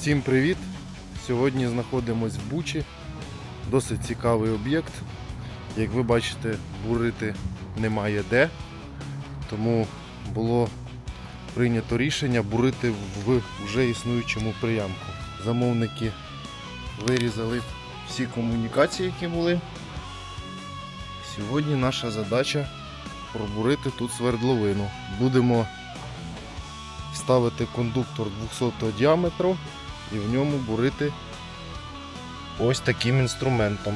Всім привіт! Сьогодні знаходимось в Бучі. Досить цікавий об'єкт. Як ви бачите, бурити немає де. Тому було прийнято рішення бурити в вже існуючому приямку. Замовники вирізали всі комунікації, які були. Сьогодні наша задача пробурити тут свердловину. Будемо ставити кондуктор 200 діаметру і в ньому бурити ось таким інструментом.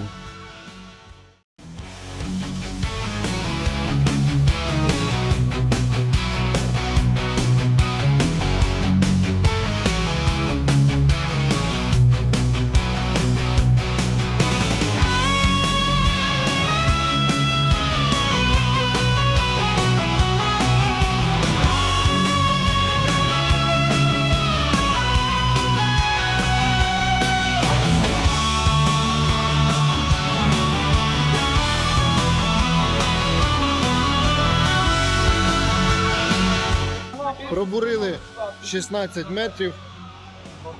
Пробурили 16 метрів,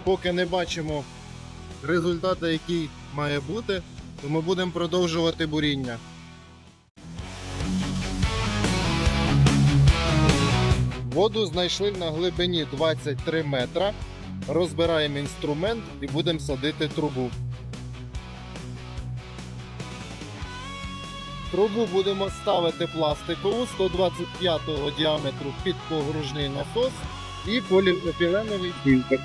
поки не бачимо результату, який має бути, то ми будемо продовжувати буріння. Воду знайшли на глибині 23 метра. Розбираємо інструмент і будемо садити трубу. Трубу будемо ставити пластикову 125 діаметру під погружний насос і поліпропіленовий фільтр.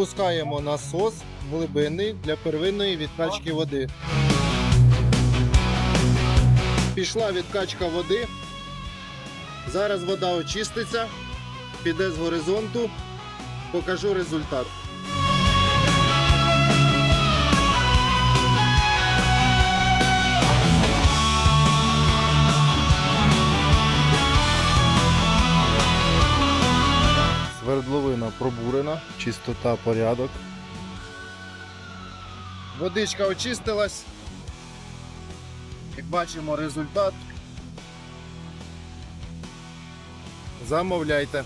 Пускаємо насос глибинний для первинної відкачки води. Пішла відкачка води. Зараз вода очиститься, піде з горизонту. Покажу результат. Свердловина пробурена, чистота, порядок. Водичка очистилась. Як бачимо результат. Замовляйте.